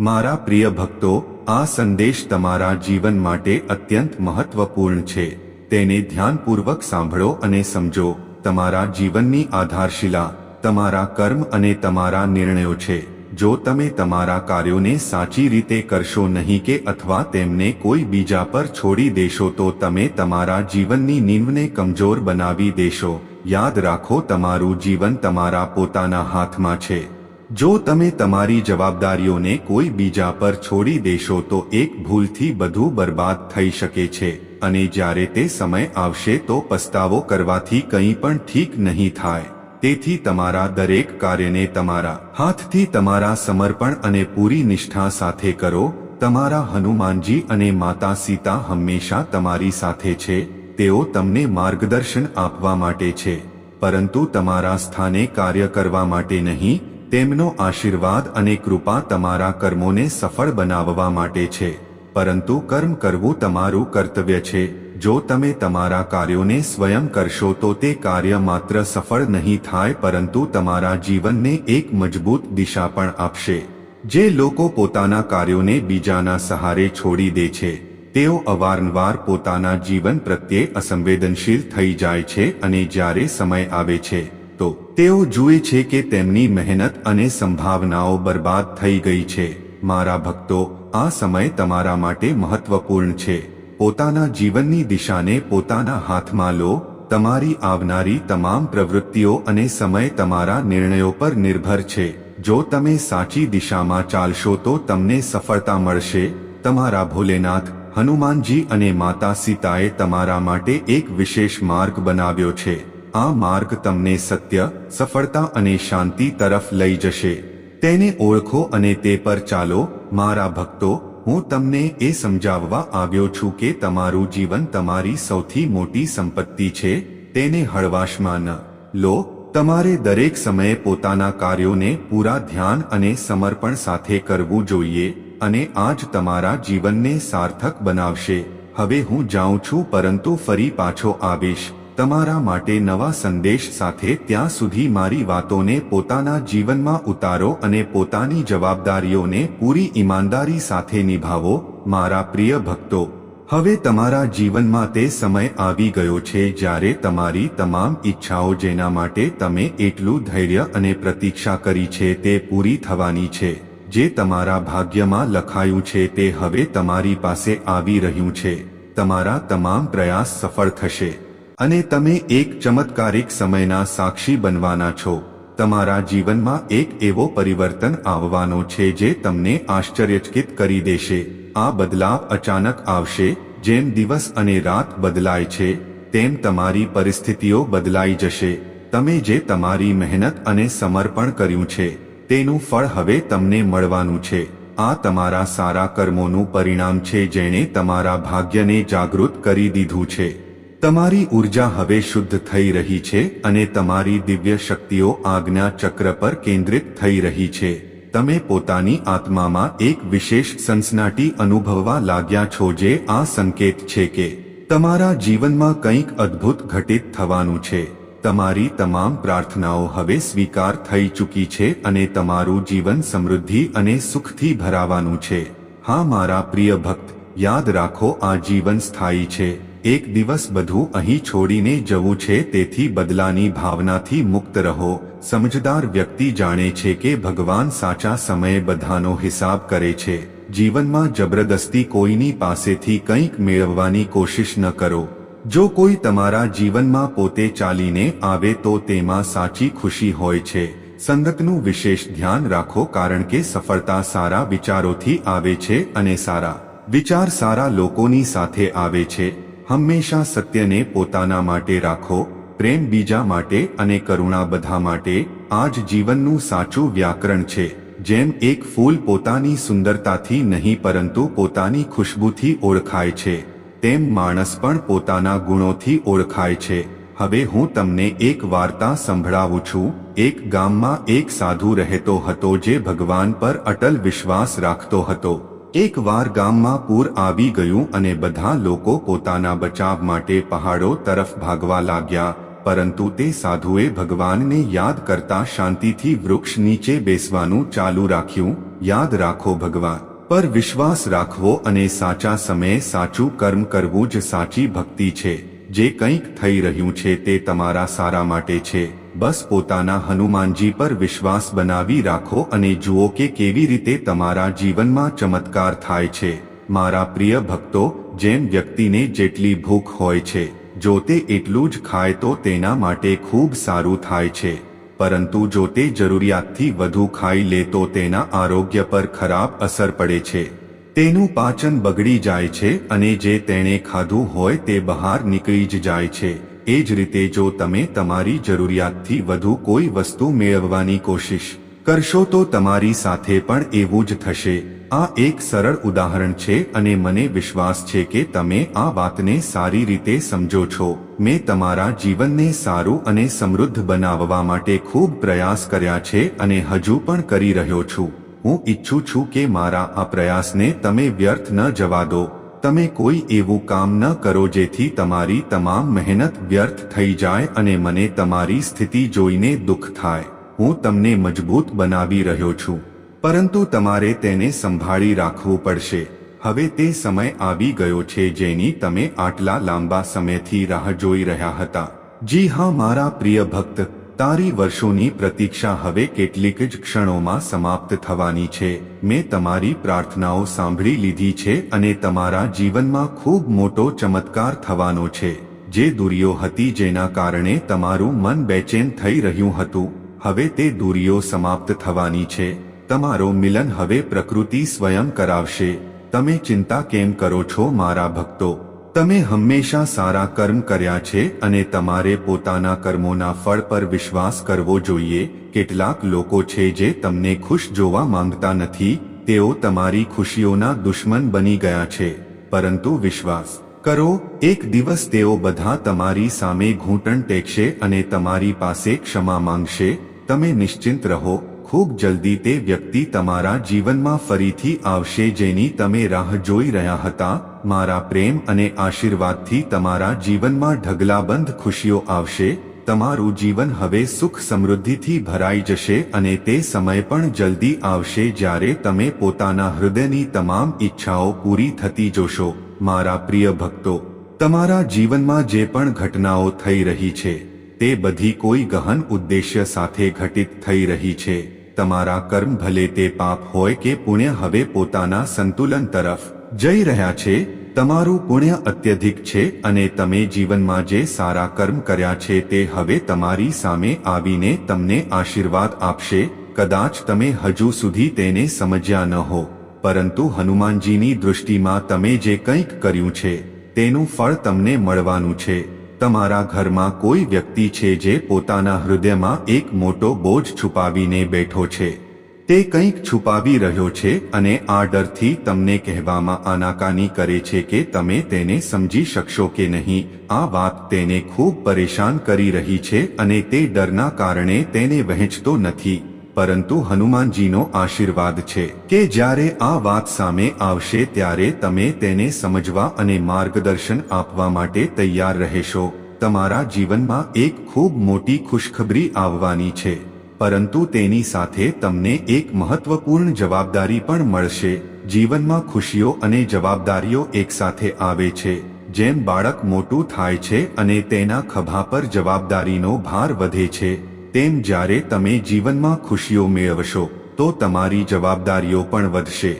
મારા પ્રિય ભક્તો, આ સંદેશ તમારા જીવન માટે અત્યંત મહત્વપૂર્ણ છે. તેને ધ્યાનપૂર્વક સાંભળો અને સમજો. તમારા જીવનની આધારશિલા, તમારા કર્મ અને તમારા નિર્ણયો છે. જો તમે તમારા કાર્યોને સાચી રીતે કરશો નહીં કે અથવા તેમને કોઈ બીજા પર છોડી દેશો, તો તમે તમારા જીવનની નીંવને કમજોર બનાવી દેશો. યાદ રાખો, તમારું જીવન તમારા પોતાના હાથમાં છે. જો તમે તમારી જવાબદારીઓને કોઈ બીજા પર છોડી દેશો તો એક ભૂલથી બધું બરબાદ થઈ શકે છે. અને જ્યારે તે સમય આવશે તો પસ્તાવો કરવાથી કંઈ પણ ઠીક નહીં થાય. તેથી તમારા દરેક કાર્યને તમારા હાથથી તમારા સમર્પણ અને પૂરી નિષ્ઠા સાથે કરો. તમારા હનુમાનજી અને માતા સીતા હંમેશા તમારી સાથે છે. તેઓ તમને માર્ગદર્શન આપવા માટે છે. પરંતુ તમારા સ્થાને કાર્ય કરવા માટે નહીં તેમનો આશીર્વાદ અને કૃપા તમારા કર્મોને સફળ બનાવવા માટે છે. પરંતુ કર્મ કરવું તમારું કર્તવ્ય છે. જો તમે તમારા કાર્યોને સ્વયં કરશો તો તે કાર્ય માત્ર સફળ નહીં થાય, પરંતુ તમારા જીવનને એક મજબૂત દિશા પણ આપશે. જે લોકો પોતાના કાર્યોને બીજાના સહારે છોડી દે છે, તેઓ અવારનવાર પોતાના જીવન પ્રત્યે અસંવેદનશીલ થઈ જાય છે અને જ્યારે સમય આવે છે તો તેઓ જુએ છે કે તેમની મહેનત અને સંભાવનાઓ બરબાદ થઈ ગઈ છે. મારા ભક્તો, આ સમય તમારા માટે મહત્વપૂર્ણ છે. પોતાના જીવનની દિશાને પોતાના હાથમાં લો. તમારી આવનારી તમામ પ્રવૃત્તિઓ અને સમય તમારા નિર્ણયો પર નિર્ભર છે. જો તમે સાચી દિશામાં ચાલશો તો તમને સફળતા મળશે. તમારા ભોલેનાથ, હનુમાનજી અને માતા સીતાએ તમારા માટે એક વિશેષ માર્ગ બનાવ્યો છે. આ માર્ગ તમને સત્ય, સફળતા અને શાંતિ તરફ લઈ જશે. તેને ઓળખો અને તે પર ચાલો. મારા ભક્તો, હું તમને એ સમજાવવા આવ્યો છું કે તમારું જીવન તમારી સૌથી મોટી સંપત્તિ છે, તેને હળવાશમાં ન લો. તમારે દરેક સમયે પોતાના કાર્યોને પૂરા ધ્યાન અને સમર્પણ સાથે કરવું જોઈએ અને આ જ તમારા જીવનને સાર્થક બનાવશે. હવે હું જાઉં છું, પરંતુ ફરી પાછો આવીશ. તમારા માટે નવા સંદેશ સાથે ત્યાં સુધી મારી વાતોને પોતાના જીવનમાં ઉતારો અને પોતાની જવાબદારીઓને પૂરી ઈમાનદારી સાથે નિભાવો, મારા પ્રિય ભક્તો. હવે તમારા જીવનમાં તે સમય આવી ગયો છે જ્યારે તમારી તમામ ઈચ્છાઓ જેના માટે તમે એટલું ધૈર્ય અને પ્રતીક્ષા કરી છે તે પૂરી થવાની છે. જે તમારા ભાગ્યમાં લખાયું છે તે હવે તમારી પાસે આવી રહ્યું છે. તમારા તમામ પ્રયાસ સફળ થશે. અને તમે એક ચમત્કારિક સમયના સાક્ષી બનવાના છો. તમારા જીવનમાં એક એવો પરિવર્તન આવવાનો છે જે તમને આશ્ચર્યચકિત કરી દેશે. આ બદલાવ અચાનક આવશે, જેમ દિવસ અને રાત બદલાય છે, તેમ તમારી પરિસ્થિતિઓ બદલાઈ જશે. તમે જે તમારી મહેનત અને સમર્પણ કર્યું છે, તેનું ફળ હવે તમને મળવાનું છે. આ તમારા સારા કર્મોનું પરિણામ છે જેણે તમારા ભાગ્યને જાગૃત કરી દીધું છે. તમારી ઊર્જા હવે શુદ્ધ થઈ રહી છે અને તમારી દિવ્ય શક્તિઓ આજ્ઞા ચક્ર પર કેન્દ્રિત થઈ રહી છે. તમે પોતાની આત્મામાં એક વિશેષ સનસનાટી અનુભવવા લાગ્યા છો જે આ સંકેત છે કે તમારા જીવનમાં કંઈક અદ્ભુત ઘટિત થવાનું છે. તમારી તમામ પ્રાર્થનાઓ હવે સ્વીકાર થઈ ચૂકી છે અને તમારું જીવન સમૃદ્ધિ અને સુખથી ભરાવાનું છે. હા મારા પ્રિય ભક્ત, યાદ રાખો આ જીવન સ્થાયી છે. એક દિવસ બધું અહીં છોડીને જવું છે, તેથી બદલાની ભાવનાથી મુક્ત રહો. સમજદાર વ્યક્તિ જાણે છે કે ભગવાન સાચા સમયે બધાનો હિસાબ કરે છે. જીવનમાં જબરદસ્તી કોઈની પાસેથી કંઈક મેળવવાની કોશિશ ન કરો. જો કોઈ તમારા જીવનમાં પોતે ચાલીને આવે તો તેમાં સાચી ખુશી હોય છે. સંગતનું વિશેષ ધ્યાન રાખો કારણ કે સફળતા સારા વિચારોથી આવે છે અને સારા વિચાર સારા લોકોની સાથે આવે છે. હંમેશા સત્યને પોતાના માટે રાખો, પ્રેમ બીજા માટે અને કરુણા બધા માટે આ જ જીવનનું સાચું વ્યાકરણ છે, જેમ એક ફૂલ પોતાની સુંદરતાથી નહીં પરંતુ પોતાની ખુશ્બુથી ઓળખાય છે, તેમ માણસ પણ પોતાના ગુણોથી ઓળખાય છે, હવે હું તમને એક વાર્તા સંભળાવું છું, એક ગામમાં એક સાધુ રહેતો હતો જે ભગવાન પર અટલ વિશ્વાસ રાખતો હતો. એકવાર ગામમાં પૂર આવી ગયું અને બધા લોકો પોતાના બચાવ માટે પહાડો તરફ ભાગવા લાગ્યા, પરંતુ તે સાધુએ ભગવાનને યાદ કરતા શાંતિથી વૃક્ષ નીચે બેસવાનું ચાલુ રાખ્યું. યાદ રાખો ભગવાન, પર વિશ્વાસ રાખવો અને સાચા સમયે સાચું કર્મ કરવું જ સાચી ભક્તિ છે. જે કંઈક થઈ રહ્યું છે તે તમારા સારા માટે છે. બસ પોતાના હનુમાનજી પર વિશ્વાસ બનાવી રાખો અને જુઓ કે કેવી રીતે તમારા જીવનમાં ચમત્કાર થાય છે. મારા પ્રિય ભક્તો, જેમ વ્યક્તિને જેટલી ભૂખ હોય છે, જો તે એટલું જ ખાય તો તેના માટે ખૂબ સારું થાય છે. પરંતુ જો તે જરૂરિયાતથી વધુ ખાઈ લે તો તેના આરોગ્ય પર ખરાબ અસર પડે છે. તેનું પાચન બગડી જાય છે અને જે તેણે ખાધું હોય તે બહાર નીકળી જ જાય છે. એ જ રીતે જો તમે તમારી જરૂરિયાતથી વધુ કોઈ વસ્તુ મેળવવાની કોશિશ કરશો તો તમારી સાથે પણ એવું જ થશે. આ એક સરળ ઉદાહરણ છે અને મને વિશ્વાસ છે કે તમે આ વાતને સારી રીતે સમજો છો. મેં તમારા જીવનને સારું અને સમૃદ્ધ બનાવવા માટે ખૂબ પ્રયાસ કર્યા છે અને હજુ પણ કરી રહ્યો છું. હું ઈચ્છું છું કે મારા આ પ્રયાસને તમે વ્યર્થ ન જવા દો. તમે કોઈ એવું કામ ન કરો જેથી તમારી તમામ મહેનત વ્યર્થ થઈ જાય અને મને તમારી સ્થિતિ જોઈને દુઃખ થાય. હું તમને મજબૂત બનાવી રહ્યો છું. પરંતુ તમારે તેને સંભાળી રાખવું પડશે. હવે તે સમય આવી ગયો છે જેની તમે આટલા લાંબા સમયથી રાહ જોઈ રહ્યા હતા. જી હા, મારા પ્રિય ભક્ત તારી વર્ષોની પ્રતીક્ષા હવે કેટલીક જ ક્ષણોમાં સમાપ્ત થવાની છે. મેં તમારી પ્રાર્થનાઓ સાંભળી લીધી છે અને તમારા જીવનમાં ખૂબ મોટો ચમત્કાર થવાનો છે. જે દુરીઓ હતી જેના કારણે તમારું મન બેચેન થઈ રહ્યું હતું. હવે તે દૂરીઓ સમાપ્ત થવાની છે. તમારો મિલન હવે પ્રકૃતિ સ્વયં કરાવશે. તમે ચિંતા કેમ કરો છો મારા ભક્તો? તમે હંમેશા સારા કર્મ કર્યા છે અને તમારે પોતાના કર્મોના ફળ પર વિશ્વાસ કરવો જોઈએ. કેટલાક લોકો છે જે તમને ખુશ જોવા માંગતા નથી, તેઓ તમારી ખુશીઓના દુશ્મન બની ગયા છે. પરંતુ વિશ્વાસ કરો, એક દિવસ તેઓ બધા તમારી સામે ઘૂંટણ ટેકશે અને તમારી પાસે ક્ષમા માંગશે. તમે નિશ્ચિંત રહો ખૂબ જલ્દી તે વ્યક્તિ તમારા જીવનમાં ફરીથી આવશે જેની તમે રાહ જોઈ રહ્યા હતા. મારા પ્રેમ અને આશીર્વાદથી તમારા જીવનમાં ઢગલાબંધ ખુશીઓ આવશે. તમારું જીવન હવે સુખ સમૃદ્ધિથી ભરાઈ જશે અને તે સમય પણ જલ્દી આવશે જ્યારે તમે પોતાના હૃદયની તમામ ઈચ્છાઓ પૂરી થતી જોશો. મારા પ્રિય ભક્તો, તમારા જીવનમાં જે પણ ઘટનાઓ થઈ રહી છે, તે બધી કોઈ ગહન ઉદ્દેશ્ય સાથે ઘટિત થઈ રહી છે. તમારા કર્મ ભલે તે પાપ હોય કે પુણ્ય હવે પોતાના સંતુલન તરફ જઈ રહ્યા છે, તમારું પુણ્ય અત્યધિક છે અને તમે જીવનમાં જે સારા કર્મ કર્યા છે તે હવે તમારી સામે આવીને તમને આશીર્વાદ આપશે, કદાચ તમે હજુ સુધી તેને સમજ્યા ન હો. પરંતુ હનુમાનજીની દૃષ્ટિમાં તમે જે કંઈક કર્યું છે, તેનું ફળ તમને મળવાનું છે. તમારા ઘરમાં કોઈ વ્યક્તિ છે જે પોતાના હૃદયમાં એક મોટો બોજ છુપાવીને બેઠો છે. તે કંઈક છુપાવી રહ્યો છે અને આ ડરથી તમને કહેવામાં આનાકાની કરે છે કે તમે તેને સમજી શકશો કે નહીં. આ વાત તેને ખૂબ પરેશાન કરી રહી છે અને તે ડરના કારણે તેને વહેંચતો નથી. પરંતુ હનુમાનજીનો આશીર્વાદ છે કે જ્યારે આ વાત સામે આવશે ત્યારે તમે તેને સમજવા અને માર્ગદર્શન આપવા માટે તૈયાર રહેશો. તમારા જીવનમાં એક ખૂબ મોટી ખુશખબરી આવવાની છે, પરંતુ તેની સાથે તમને એક મહત્વપૂર્ણ જવાબદારી પણ મળશે. જીવનમાં ખુશીઓ અને જવાબદારીઓ એકસાથે આવે છે, જેમ બાળક મોટું થાય છે અને તેના ખભા પર જવાબદારીનો ભાર વધે છે. તેમ જ્યારે તમે જીવનમાં ખુશીઓ મેળવશો, તો તમારી જવાબદારીઓ પણ વધશે.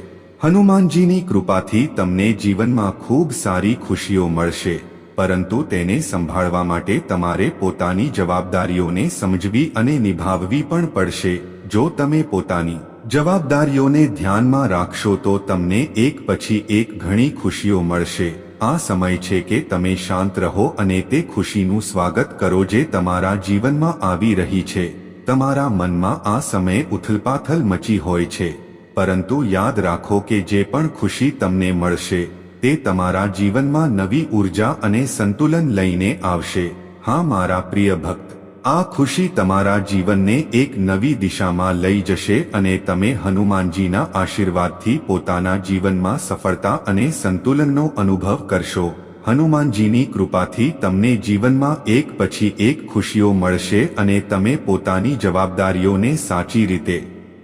હનુમાનજીની કૃપાથી તમને જીવનમાં ખૂબ સારી ખુશીઓ મળશે, પરંતુ તેને સંભાળવા માટે તમારે પોતાની જવાબદારીઓને સમજવી અને નિભાવવી પણ પડશે. જો તમે પોતાની જવાબદારીઓને ધ્યાનમાં રાખશો તો તમને એક પછી એક ઘણી ખુશીઓ મળશે. આ સમય છે કે તમે શાંત રહો અને તે ખુશીનું સ્વાગત કરો જે તમારા જીવનમાં આવી રહી છે. તમારા મનમાં આ સમયે ઉથલપાથલ મચી હોય છે. પરંતુ યાદ રાખો કે જે પણ ખુશી તમને મળશે, તે તમારા જીવનમાં નવી ઊર્જા અને સંતુલન લઈને આવશે. હા, મારા પ્રિય ભક્ત આ ખુશી તમારા જીવનને એક નવી દિશામાં લઈ જશે અને તમે હનુમાનજીના આશીર્વાદથી પોતાના જીવનમાં સફળતા અને સંતુલનનો અનુભવ કરશો. હનુમાનજીની કૃપાથી તમને જીવનમાં એક પછી એક ખુશીઓ મળશે અને તમે પોતાની જવાબદારીઓને સાચી રીતે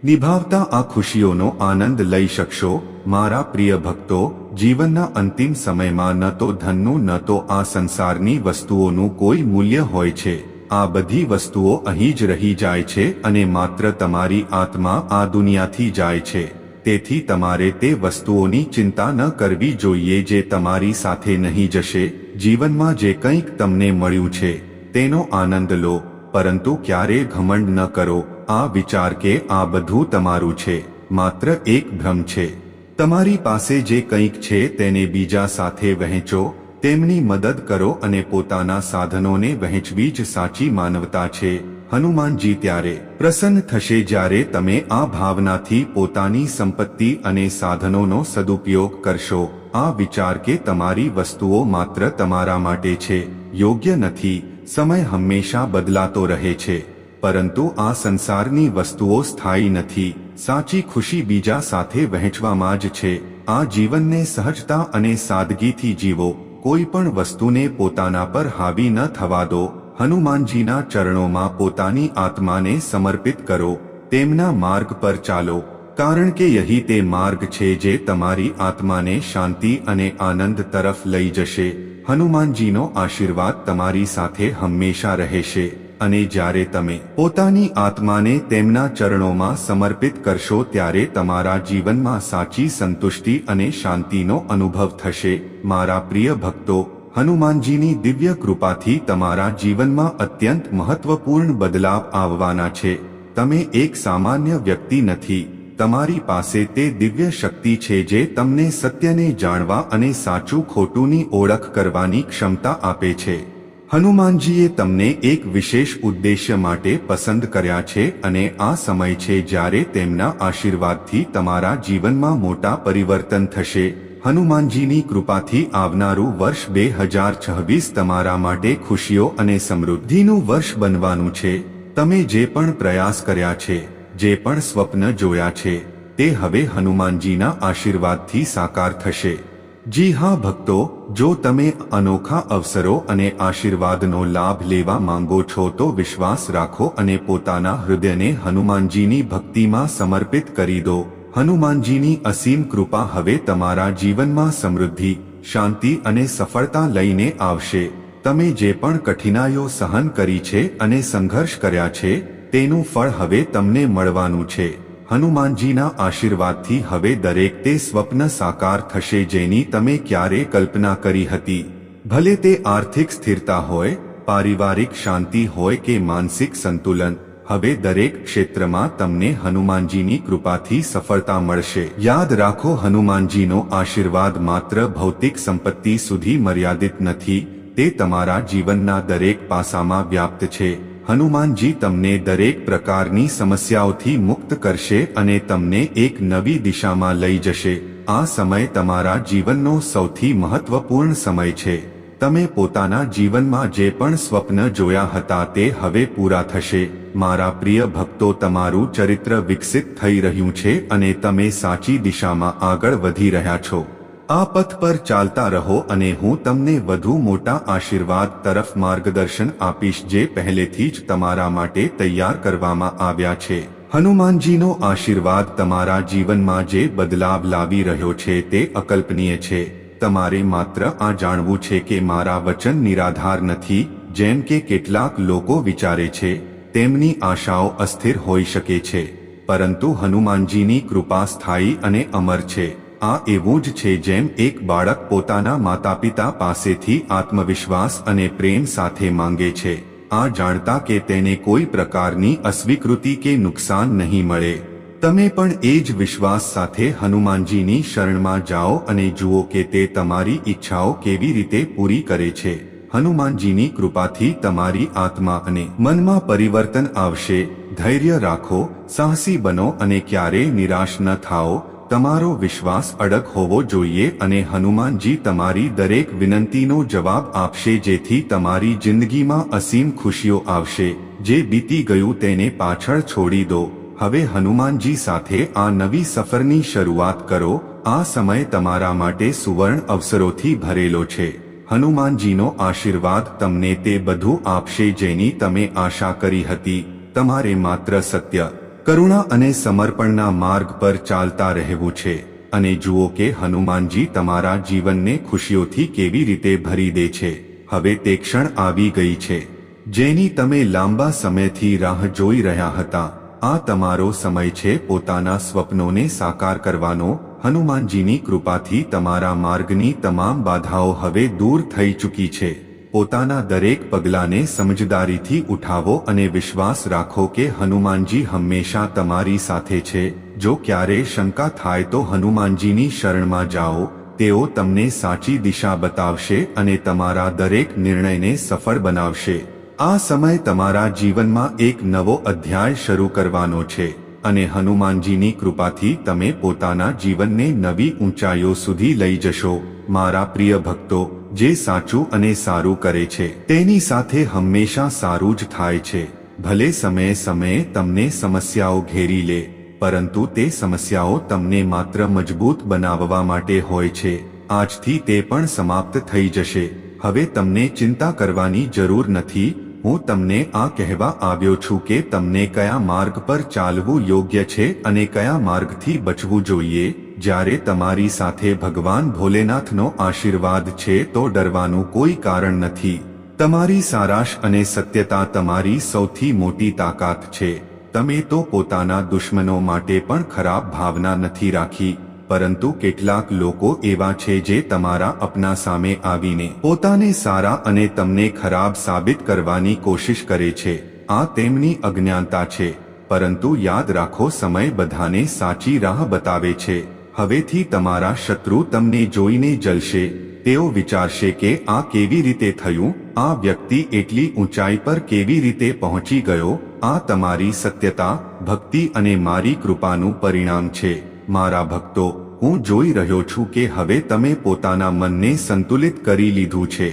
નિભાવતા આ ખુશીઓનો આનંદ લઈ શકશો. મારા પ્રિય ભક્તો, જીવનના અંતિમ સમયમાં ન તો ધનનું ન તો આ સંસારની વસ્તુઓનું કોઈ મૂલ્ય હોય છે. આ બધી વસ્તુઓ અહીં જ રહી જાય છે અને માત્ર તમારી આત્મા આ દુનિયાથી જાય છે. તેથી તમારે તે વસ્તુઓની ચિંતા ન કરવી જોઈએ જે તમારી સાથે નહીં જશે. જીવનમાં જે કંઈક તમને મળ્યું છે, તેનો આનંદ લો, પરંતુ ક્યારે ઘમંડ ન કરો. આ વિચાર કે આ બધું તમારું છે, માત્ર એક ભ્રમ છે. તમારી પાસે જે કંઈક છે તેને બીજા સાથે વહેંચો તેમની મદદ કરો અને પોતાના સાધનોને વહેંચવી જ સાચી માનવતા છે. હનુમાનજી ત્યારે પ્રસન્ન થશે જ્યારે તમે આ ભાવનાથી પોતાની સંપત્તિ અને સાધનોનો સદુપયોગ કરશો. આ વિચાર કે તમારી વસ્તુઓ માત્ર તમારા માટે છે, યોગ્ય નથી, સમય હંમેશા બદલાતો રહે છે. પરંતુ આ સંસારની વસ્તુઓ સ્થાયી નથી. સાચી ખુશી બીજા સાથે વહેંચવામાં જ છે. આ જીવનને સહજતા અને સાદગીથી જીવો. કોઈ પણ વસ્તુને પોતાના પર હાવી ન થવા દો. હનુમાનજીના ચરણોમાં પોતાની આત્માને સમર્પિત કરો. તેમના માર્ગ પર ચાલો. કારણ કે યહી તે માર્ગ છે જે તમારી આત્માને શાંતિ અને આનંદ તરફ લઈ જશે. હનુમાનજીનો આશીર્વાદ તમારી સાથે હંમેશા રહેશે. અને જ્યારે તમે પોતાની આત્માને તેમના ચરણોમાં સમર્પિત કરશો ત્યારે તમારા જીવનમાં સાચી સંતુષ્ટિ અને શાંતિનો અનુભવ થશે. મારા પ્રિય ભક્તો, હનુમાનજીની દિવ્ય કૃપાથી તમારા જીવનમાં અત્યંત મહત્વપૂર્ણ બદલાવ આવવાના છે. તમે એક સામાન્ય વ્યક્તિ નથી. તમારી પાસે તે દિવ્ય શક્તિ છે જે તમને સત્યને જાણવા અને સાચું ખોટુંની ઓળખ કરવાની ક્ષમતા આપે છે. હનુમાનજીએ તમને એક વિશેષ ઉદ્દેશ્ય માટે પસંદ કર્યા છે અને આ સમય છે જ્યારે તેમના આશીર્વાદથી તમારા જીવનમાં મોટા પરિવર્તન થશે. હનુમાનજીની કૃપાથી આવનારું વર્ષ બે હજાર છવ્વીસ તમારા માટે ખુશીઓ અને સમૃદ્ધિનું વર્ષ બનવાનું છે. તમે જે પણ પ્રયાસ કર્યા છે, જે પણ સ્વપ્ન જોયા છે, તે હવે હનુમાનજીના આશીર્વાદથી સાકાર થશે. જી હા, ભક્તો, જો તમે અનોખા અવસરો અને આશીર્વાદનો લાભ લેવા માંગો છો તો વિશ્વાસ રાખો અને પોતાના હૃદયને હનુમાનજીની ભક્તિમાં સમર્પિત કરી દો. હનુમાનજીની અસીમ કૃપા હવે તમારા જીવનમાં સમૃદ્ધિ, શાંતિ અને સફળતા લઈને આવશે. તમે જે પણ કઠિનાઈઓ સહન કરી છે અને સંઘર્ષ કર્યા છે, તેનું ફળ હવે તમને મળવાનું છે. હનુમાનજીના આશીર્વાદથી હવે દરેક તે સ્વપ્ન સાકાર થશે જેની તમે ક્યારે કલ્પના કરી હતી. ભલે તે આર્થિક સ્થિરતા હોય, પારિવારિક શાંતિ હોય કે માનસિક સંતુલન, હવે દરેક ક્ષેત્રમાં તમને હનુમાનજીની કૃપાથી સફળતા મળશે. યાદ રાખો, હનુમાનજીનો આશીર્વાદ માત્ર ભૌતિક સંપત્તિ સુધી મર્યાદિત નથી, તે તમારા જીવનના દરેક પાસામાં વ્યાપ્ત છે. હનુમાનજી તમને દરેક પ્રકારની સમસ્યાઓથી મુક્ત કરશે અને તમને એક નવી દિશામાં લઈ જશે. આ સમય તમારા જીવનનો સૌથી મહત્વપૂર્ણ સમય છે. તમે પોતાના જીવનમાં જે પણ સ્વપ્ન જોયા હતા તે હવે પૂરા થશે. મારા પ્રિય ભક્તો, તમારું ચરિત્ર વિકસિત થઈ રહ્યું છે અને તમે સાચી દિશામાં આગળ વધી રહ્યા છો. આ પથ પર ચાલતા રહો અને હું તમને વધુ મોટા આશીર્વાદ તરફ માર્ગદર્શન આપીશ જે પહેલેથી જ તમારા માટે તૈયાર કરવામાં આવ્યા છે. હનુમાનજીનો આશીર્વાદ તમારા જીવનમાં જે બદલાવ લાવી રહ્યો છે તે અકલ્પનીય છે. તમારે માત્ર આ જાણવું છે કે મારા વચન નિરાધાર નથી, જેમ કે કેટલાક લોકો વિચારે છે, તેમની આશાઓ અસ્થિર હોઈ શકે છે. પરંતુ હનુમાનજીની કૃપા સ્થાયી અને અમર છે. આ એવું જ છે જેમ એક બાળક પોતાના માતા પિતા પાસેથી આત્મવિશ્વાસ અને પ્રેમ સાથે માંગે છે. આ જાણતા કે તેને કોઈ પ્રકારની અસ્વીકૃતિ કે નુકસાન નહીં મળે. તમે પણ એ જ વિશ્વાસ સાથે હનુમાનજીની શરણમાં જાઓ અને જુઓ કે તે તમારી ઈચ્છાઓ કેવી રીતે પૂરી કરે છે. હનુમાનજીની કૃપાથી તમારી આત્મા અને મનમાં પરિવર્તન આવશે. ધૈર્ય રાખો, સાહસી બનો અને ક્યારેય નિરાશ ન થાઓ. તમારો વિશ્વાસ અડગ હોવો જોઈએ અને હનુમાનજી તમારી દરેક વિનંતીનો જવાબ આપશે જેથી તમારી જિંદગીમાં અસીમ ખુશીઓ આવશે. જે બીતી ગયું તેને પાછળ છોડી દો. હવે હનુમાનજી સાથે આ નવી સફરની શરૂઆત કરો. આ સમય તમારા માટે સુવર્ણ અવસરોથી ભરેલો છે. હનુમાનજીનો આશીર્વાદ તમને તે બધું આપશે જેની તમે આશા કરી હતી. તમારે માત્ર સત્ય કરુણા અને સમર્પણના માર્ગ પર ચાલતા રહેવું છે. અને જુઓ કે હનુમાનજી તમારા જીવનને ખુશીઓથી કેવી રીતે ભરી દે છે. હવે તે ક્ષણ આવી ગઈ છે. જેની તમે લાંબા સમયથી રાહ જોઈ રહ્યા હતા. આ તમારો સમય છે પોતાના સ્વપ્નોને સાકાર કરવાનો. હનુમાનજીની કૃપાથી તમારા માર્ગની તમામ બાધાઓ હવે દૂર થઈ ચૂકી છે. પોતાના દરેક પગલાને સમજદારીથી ઉઠાવો અને વિશ્વાસ રાખો કે હનુમાનજી હંમેશા તમારી સાથે છે. જો ક્યારે શંકા થાય તો હનુમાનજીની શરણમાં જાઓ. તેઓ તમને સાચી દિશા બતાવશે અને તમારા દરેક નિર્ણયને સફળ બનાવશે. આ સમય તમારા જીવનમાં એક નવો અધ્યાય શરૂ કરવાનો છે અને હનુમાનજીની કૃપાથી તમે પોતાના જીવનને નવી ઊંચાઈઓ સુધી લઈ જશો. મારા પ્રિય ભક્તો જે સાચું અને સારું કરે છે. તેની સાથે હંમેશા સારું જ થાય છે. ભલે સમયે સમયે તમને સમસ્યાઓ ઘેરી લે, પરંતુ તે સમસ્યાઓ તમને માત્ર મજબૂત બનાવવા માટે હોય છે. આજથી તે પણ સમાપ્ત થઈ જશે. હવે તમને ચિંતા કરવાની જરૂર નથી. હું તમને આ કહેવા આવ્યો છું કે તમને કયા માર્ગ પર ચાલવું યોગ્ય છે અને કયા માર્ગથી બચવું જોઈએ. જ્યારે તમારી સાથે ભગવાન ભોલેનાથનો આશીર્વાદ છે તો ડરવાનું કોઈ કારણ નથી. તમારી સારાશ અને સત્યતા તમારી સૌથી મોટી તાકાત છે. તમે તો પોતાના દુશ્મનો માટે પણ ખરાબ ભાવના નથી રાખી, પરંતુ કેટલાક લોકો એવા છે જે તમારા અપના સામે આવીને પોતાને સારા અને તમને ખરાબ સાબિત કરવાની કોશિશ કરે છે. આ તેમની અજ્ઞાનતા છે, પરંતુ યાદ રાખો સમય બધાને સાચી રાહ બતાવે છે. હવેથી તમારા શત્રુ તમને જોઈને જલશે. તેઓ વિચારશે કે આ કેવી રીતે થયું? આ વ્યક્તિ એટલી ઊંચાઈ પર કેવી રીતે પહોંચી ગયો? આ તમારી સત્યતા, ભક્તિ અને મારી કૃપાનું પરિણામ છે. મારા ભક્તો, હું જોઈ રહ્યો છું કે હવે તમે પોતાના મનને સંતુલિત કરી લીધું છે.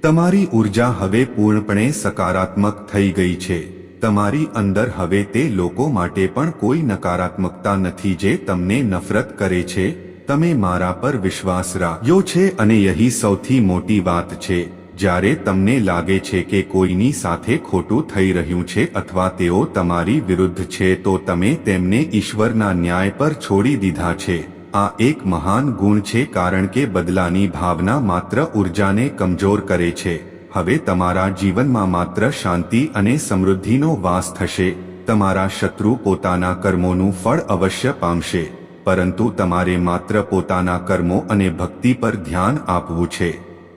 તમારી ઊર્જા હવે પૂર્ણપણે સકારાત્મક થઈ ગઈ છે. તમારી અંદર હવે તે લોકો માટે પણ કોઈ નકારાત્મકતા નથી જે તમને નફરત કરે છે, તમે મારા પર વિશ્વાસ રાખ્યો છે અને યહી સૌથી મોટી વાત છે, જ્યારે તમને લાગે છે કે કોઈની સાથે ખોટું થઈ રહ્યું છે અથવા તેઓ તમારી વિરુદ્ધ છે તો તમે તેમને ઈશ્વરના ન્યાય પર છોડી દીધા છે. આ એક મહાન ગુણ છે કારણ કે બદલાની ભાવના માત્ર ઉર્જાને કમજોર કરે છે. હવે તમારા જીવનમાં માત્ર શાંતિ અને સમૃદ્ધિનો વાસ થશે. તમારા શત્રુ પોતાના કર્મોનું ફળ અવશ્ય પામશે, પરંતુ તમારે માત્ર પોતાના કર્મો અને ભક્તિ પર ધ્યાન આપવું છે.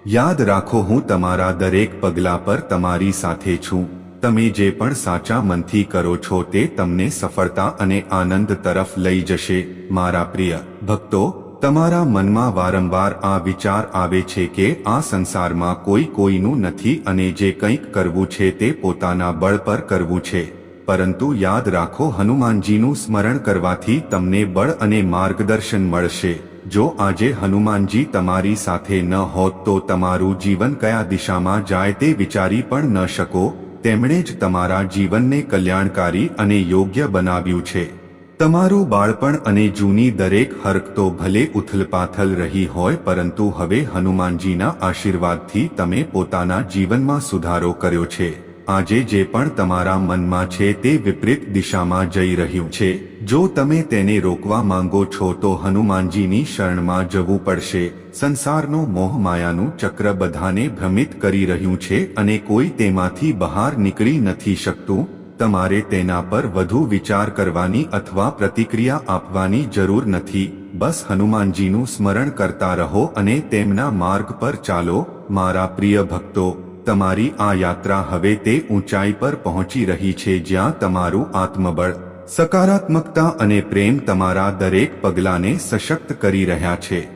યાદ રાખો, હું તમારા દરેક પગલા પર તમારી સાથે છું. તમે જે પણ સાચા મનથી કરો છો તે તમને સફળતા અને આનંદ તરફ લઈ જશે. મારા પ્રિય ભક્તો તમારા મનમાં વારંવાર આ વિચાર આવે છે કે આ સંસારમાં કોઈ કોઈનું નથી અને જે કંઈક કરવું છે તે પોતાના બળ પર કરવું છે. પરંતુ યાદ રાખો, હનુમાનજીનું સ્મરણ કરવાથી તમને બળ અને માર્ગદર્શન મળશે. જો આજે હનુમાનજી તમારી સાથે ન હોત તો તમારું જીવન કયા દિશામાં જાય તે વિચારી પણ ન શકો. તેમણે જ તમારા જીવનને કલ્યાણકારી અને યોગ્ય બનાવ્યું છે. તમારું બાળપણ અને જૂની દરેક હરકતો ભલે ઉથલપાથલ રહી હોય, પરંતુ હવે હનુમાનજીના આશીર્વાદથી તમે પોતાના જીવનમાં સુધારો કર્યો છે. આજે જે પણ તમારા મનમાં છે તે વિપરીત દિશામાં જઈ રહ્યું છે. જો તમે તેને રોકવા માંગો છો તો હનુમાનજીની શરણમાં જવું પડશે. સંસારનો મોહ માયાનું ચક્ર બધાને ભ્રમિત કરી રહ્યું છે અને કોઈ તેમાંથી બહાર નીકળી નથી શકતું. તમારે તેના પર વધુ વિચાર કરવાની અથવા પ્રતિક્રિયા આપવાની જરૂર નથી. બસ હનુમાનજીનું સ્મરણ કરતા રહો અને તેમના માર્ગ પર ચાલો. મારા પ્રિય ભક્તો, તમારી આ યાત્રા હવે તે ઊંચાઈ પર પહોંચી રહી છે જ્યાં તમારું આત્મબળ, સકારાત્મકતા અને પ્રેમ તમારા દરેક પગલાને સશક્ત કરી રહ્યા છે.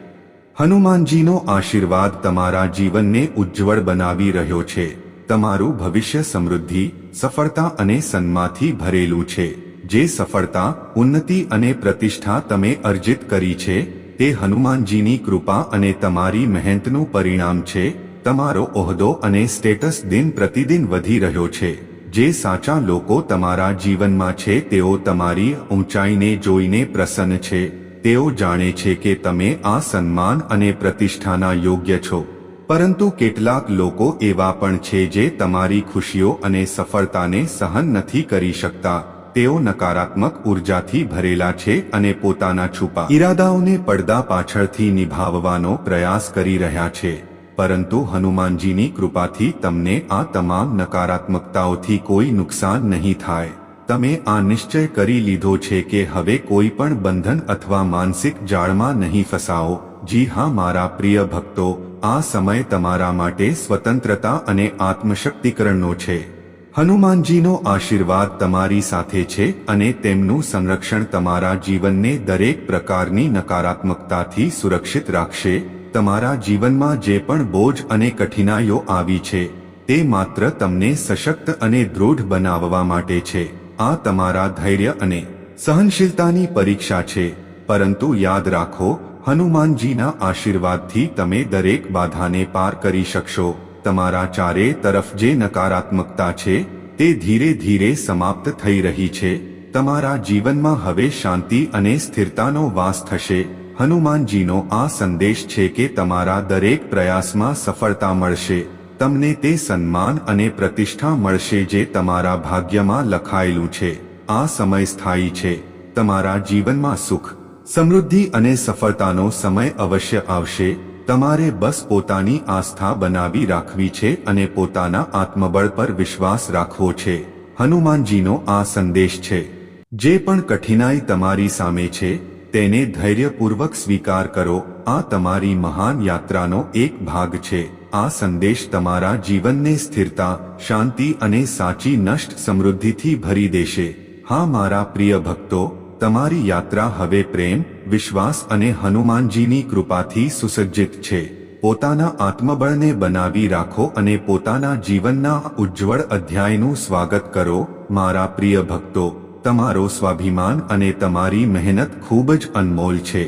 હનુમાનજીનો આશીર્વાદ તમારા જીવનને ઉજ્જવળ બનાવી રહ્યો છે. તમારું ભવિષ્ય સમૃદ્ધિ સફળતા અને સન્માથી ભરેલું છે. જે સફળતા, ઉન્નતિ અને પ્રતિષ્ઠા તમે અર્જિત કરી છે, તે હનુમાનજીની કૃપા અને તમારી મહેનતનું પરિણામ છે. તમારો ઓહદો અને સ્ટેટસ દિન પ્રતિદિન વધી રહ્યો છે. જે સાચા લોકો તમારા જીવનમાં છે, તેઓ તમારી ઊંચાઈને જોઈને પ્રસન્ન છે. તેઓ જાણે છે કે તમે આ સન્માન અને પ્રતિષ્ઠાના યોગ્ય છો. પરંતુ કેટલાક લોકો એવા પણ છે જે તમારી ખુશીઓ અને સફળતાને સહન નથી કરી શકતા. તેઓ નકારાત્મક ઉર્જાથી ભરેલા છે અને પોતાના છુપા ઈરાદાઓને પડદા પાછળથી નિભાવવાનો પ્રયાસ કરી રહ્યા છે. પરંતુ હનુમાનજીની કૃપાથી તમને આ તમામ નકારાત્મકતાઓથી કોઈ નુકસાન નહીં થાય. તમે આ નિશ્ચય કરી લીધો છે કે હવે કોઈ પણ બંધન અથવા માનસિક જાળમાં નહીં ફસાઓ જી હા, મારા પ્રિય ભક્તો આ સમય તમારા માટે સ્વતંત્રતા અને આત્મશક્તિકરણનો છે. હનુમાનજીનો આશીર્વાદ તમારી સાથે છે અને તેમનું સંરક્ષણ તમારા જીવનને દરેક પ્રકારની નકારાત્મકતાથી સુરક્ષિત રાખશે. તમારા જીવનમાં જે પણ બોજ અને કઠિનાઈઓ આવી છે, તે માત્ર તમને સશક્ત અને દૃઢ બનાવવા માટે છે. આ તમારા ધૈર્ય અને સહનશીલતાની પરીક્ષા છે. પરંતુ યાદ રાખો હનુમાનજીના આશીર્વાદથી તમે દરેક બાધાને પાર કરી શકશો. તમારા ચારે તરફ જે નકારાત્મકતા છે, તે ધીરે ધીરે સમાપ્ત થઈ રહી છે. તમારા જીવનમાં હવે શાંતિ અને સ્થિરતાનો વાસ થશે. હનુમાનજીનો આ સંદેશ છે કે તમારા દરેક પ્રયાસમાં સફળતા મળશે. તમને તે સન્માન અને પ્રતિષ્ઠા મળશે જે તમારા ભાગ્યમાં લખાયેલું છે. આ સમય સ્થાયી છે. તમારા જીવનમાં સુખ સમૃદ્ધિ અને સફળતાનો સમય અવશ્ય આવશે. તમારે બસ પોતાની આસ્થા બનાવી રાખવી છે અને પોતાના આત્મબળ પર વિશ્વાસ રાખવો છે. હનુમાનજીનો આ સંદેશ છે. જે પણ કઠિનાઈ તમારી સામે છે, તેને ધૈર્યપૂર્વક સ્વીકાર કરો. આ તમારી મહાન યાત્રાનો એક ભાગ છે. આ સંદેશ તમારા જીવનને સ્થિરતા, શાંતિ અને સાચી નષ્ટ સમૃદ્ધિથી ભરી દેશે. હા મારા પ્રિય ભક્તો તમારી યાત્રા હવે પ્રેમ, વિશ્વાસ અને હનુમાનજીની કૃપાથી સુસજ્જિત છે. પોતાના આત્મબળને બનાવી રાખો અને પોતાના જીવનના ઉજ્જવળ અધ્યાયનું સ્વાગત કરો, મારા પ્રિય ભક્તો. તમારો સ્વાભિમાન અને તમારી મહેનત ખૂબ જ અનમોલ છે.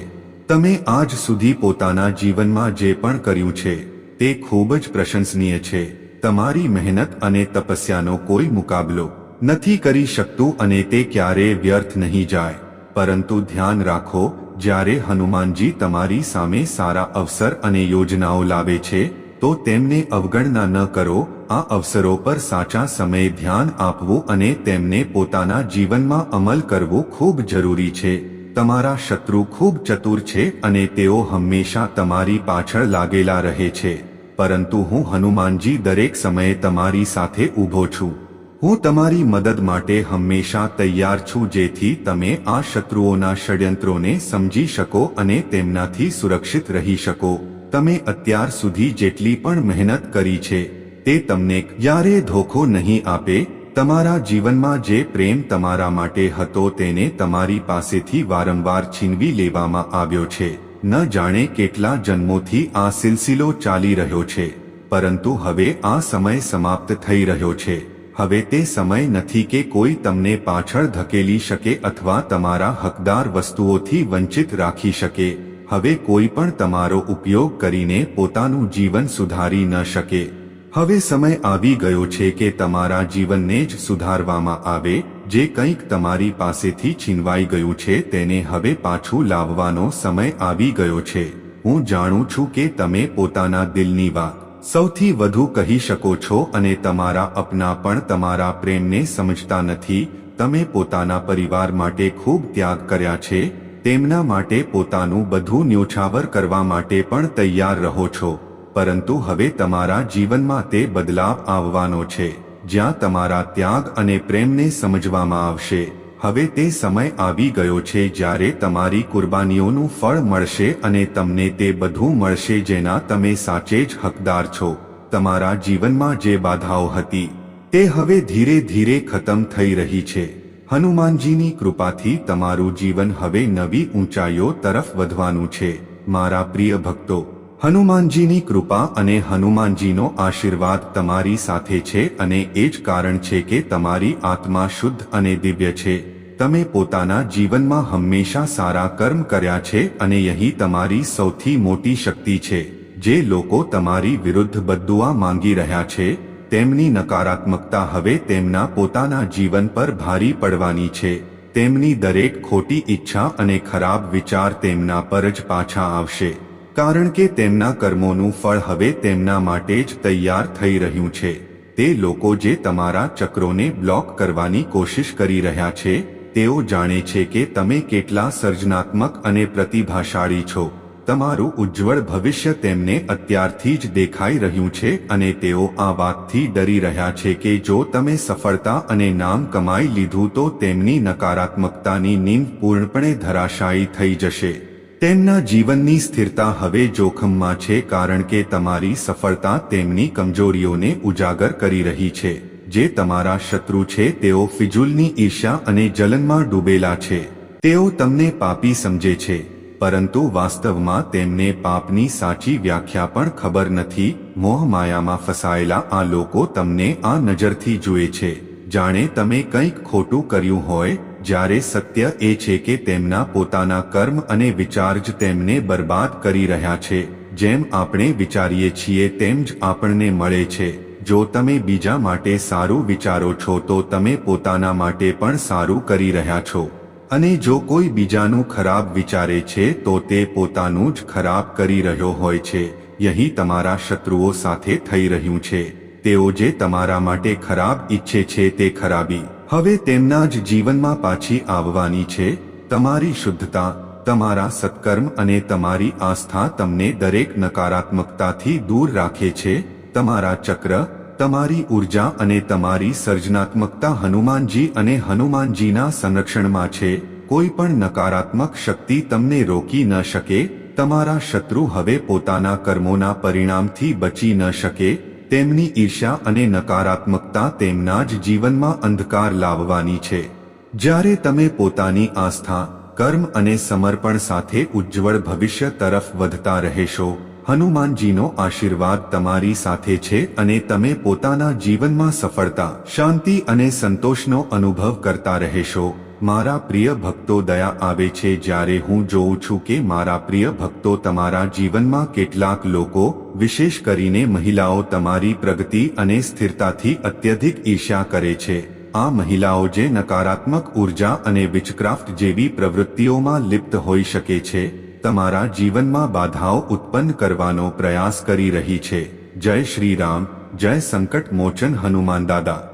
તમે આજ સુધી પોતાના જીવનમાં જે પણ કર્યું છે, તે ખૂબ જ પ્રશંસનીય છે. તમારી મહેનત અને તપસ્યાનો કોઈ મુકાબલો નથી કરી શકતું અને તે ક્યારેય વ્યર્થ નહીં જાય. પરંતુ ધ્યાન રાખો, જ્યારે હનુમાનજી તમારી સામે સારા અવસર અને યોજનાઓ લાવે છે, તો તેમને અવગણના ન કરો, આ અવસરો પર સાચા સમયે ધ્યાન આપવું અને તેમને પોતાના જીવનમાં અમલ કરવું ખૂબ જરૂરી છે. તમારા શત્રુ ખૂબ ચતુર છે અને તેઓ હંમેશા તમારી પાછળ લાગેલા રહે છે. પરંતુ હું હનુમાનજી દરેક સમયે તમારી સાથે ઊભો છું. હું તમારી મદદ માટે હંમેશા તૈયાર છું જેથી તમે આ શત્રુઓના ષડયંત્રોને સમજી શકો અને તેમનાથી સુરક્ષિત રહી શકો. તમે અત્યાર સુધી જેટલી પણ મહેનત કરી છે, તે તમને ક્યારે ધોખો નહીં આપે. તમારા જીવનમાં જે પ્રેમ તમારા માટે હતો તેને તમારી પાસેથી વારંવાર છીનવી લેવામાં આવ્યો છે. ન જાણે કેટલા જન્મોથી આ સિલસિલો ચાલી રહ્યો છે, પરંતુ હવે આ સમય સમાપ્ત થઈ રહ્યો છે. હવે તે સમય નથી કે કોઈ તમને પાછળ ધકેલી શકે અથવા તમારા હકદાર વસ્તુઓથી વંચિત રાખી શકે. હવે કોઈ પણ તમારો ઉપયોગ કરીને પોતાનું જીવન સુધારી ન શકે. હવે સમય આવી ગયો છે કે તમારા જીવનને જ સુધારવામાં આવે. જે કંઈક તમારી પાસેથી છીનવાઈ ગયું છે તેને હવે પાછું લાવવાનો સમય આવી ગયો છે. હું જાણું છું કે તમે પોતાના દિલની વાત સૌથી વધુ કહી શકો છો અને તમારા અપના પણ તમારા પ્રેમને સમજતા નથી. તમે પોતાના પરિવાર માટે ખૂબ ત્યાગ કર્યા છે. તેમના માટે પોતાનું બધું ન્યોછાવર કરવા માટે પણ તૈયાર રહો છો. પરંતુ હવે તમારા જીવનમાં તે બદલાવ આવવાનો છે. જ્યાં તમારા ત્યાગ અને પ્રેમને સમજવામાં આવશે. હવે તે સમય આવી ગયો છે જ્યારે તમારી કુરબાનીઓનું ફળ મળશે અને તમને તે બધું મળશે જેના તમે સાચે જ હકદાર છો. તમારા જીવનમાં જે બાધાઓ હતી, તે હવે ધીરે ધીરે ખતમ થઈ રહી છે. હનુમાનજીની કૃપાથી તમારું જીવન હવે નવી ઊંચાઈઓ તરફ વધવાનું છે. મારા પ્રિય ભક્તો હનુમાનજીની કૃપા અને હનુમાનજીનો આશીર્વાદ તમારી સાથે છે અને એ જ કારણ છે કે તમારી આત્મા શુદ્ધ અને દિવ્ય છે. તમે પોતાના જીવનમાં હંમેશા સારા કર્મ કર્યા છે અને અહીં તમારી સૌથી મોટી શક્તિ છે. જે લોકો તમારી વિરુદ્ધ બદુઆ માંગી રહ્યા છે, તેમની નકારાત્મકતા હવે તેમના પોતાના જીવન પર ભારી પડવાની છે. તેમની દરેક ખોટી ઈચ્છા અને ખરાબ વિચાર તેમના પર જ પાછા આવશે. કારણ કે તેમના કર્મોનું ફળ હવે તેમના માટે જ તૈયાર થઈ રહ્યું છે. તે લોકો જે તમારા ચક્રોને બ્લોક કરવાની કોશિશ કરી રહ્યા છે, તેઓ જાણે છે કે તમે કેટલા સર્જનાત્મક અને પ્રતિભાશાળી છો. તમારું ઉજ્જવળ ભવિષ્ય તેમને અત્યારથી જ દેખાઈ રહ્યું છે અને તેઓ આ વાતથી ડરી રહ્યા છે કે જો તમે સફળતા અને નામ કમાઈ લીધું તો તેમની નકારાત્મકતાની નીમ પૂર્ણપણે ધરાશાયી થઈ જશે. તેમના જીવનની સ્થિરતા હવે જોખમમાં છે કારણ કે તમારી સફળતા તેમની કમજોરીઓને ઉજાગર કરી રહી છે. જે તમારા શત્રુ છે, તેઓ ફિજુલની ઈર્ષા અને જલનમાં ડૂબેલા છે. તેઓ તમને પાપી સમજે છે, પરંતુ વાસ્તવમાં તેમને પાપની સાચી વ્યાખ્યા પણ ખબર નથી. મોહમાયામાં ફસાયેલા આ લોકો તમને આ નજરથી જુએ છે. જાણે તમે કંઈક ખોટું કર્યું હોય જ્યારે સત્ય એ છે કે તેમના પોતાના કર્મ અને વિચાર જ તેમને બરબાદ કરી રહ્યા છે, જેમ આપણે વિચારીએ છીએ તેમ જ આપણને મળે છે. જો તમે બીજા માટે સારું વિચારો છો તો તમે પોતાના માટે પણ સારું કરી રહ્યા છો. અને જો કોઈ બીજાનું ખરાબ વિચારે છે તો તે પોતાનું જ ખરાબ કરી રહ્યો હોય છે. યહી તમારા શત્રુઓ સાથે થઈ રહ્યું છે. તેઓ જે તમારા માટે ખરાબ ઈચ્છે છે તે ખરાબી. હવે તેમના જ જીવનમાં પાછી આવવાની છે. તમારી શુદ્ધતા, તમારા સત્કર્મ અને તમારી આસ્થા તમને દરેક નકારાત્મકતાથી દૂર રાખે છે. તમારા ચક્ર, તમારી ઊર્જા અને તમારી સર્જનાત્મકતા હનુમાનજી અને હનુમાનજીના સંરક્ષણમાં છે. કોઈ પણ નકારાત્મક શક્તિ તમને રોકી ન શકે. તમારા શત્રુ હવે પોતાના કર્મોના પરિણામથી બચી ન શકે. તેમની ઈર્ષા અને નકારાત્મકતા તેમના જ જીવનમાં અંધકાર લાવવાની છે. જ્યારે તમે પોતાની આસ્થા, કર્મ અને સમર્પણ સાથે ઉજ્જવળ ભવિષ્ય તરફ વધતા રહેશો, હનુમાનજીનો આશીર્વાદ તમારી સાથે છે અને તમે પોતાના જીવનમાં સફળતા, શાંતિ અને સંતોષનો અનુભવ કરતા રહેશો. મારા પ્રિય ભક્તો દયા આવે છે જ્યારે હું જોઉં છું કે મારા પ્રિય ભક્તો તમારા જીવનમાં કેટલાક લોકો, વિશેષ કરીને મહિલાઓ તમારી પ્રગતિ અને સ્થિરતાથી અત્યધિક ઈર્ષ્યા કરે છે. આ મહિલાઓ જે નકારાત્મક ઊર્જા અને વિચક્રાફ્ટ જેવી પ્રવૃત્તિઓમાં લિપ્ત હોઈ શકે છે, તમારા જીવનમાં બાધાઓ ઉત્પન્ન કરવાનો પ્રયાસ કરી રહી છે. જય શ્રી રામ, જય સંકટ મોચન હનુમાન દાદા.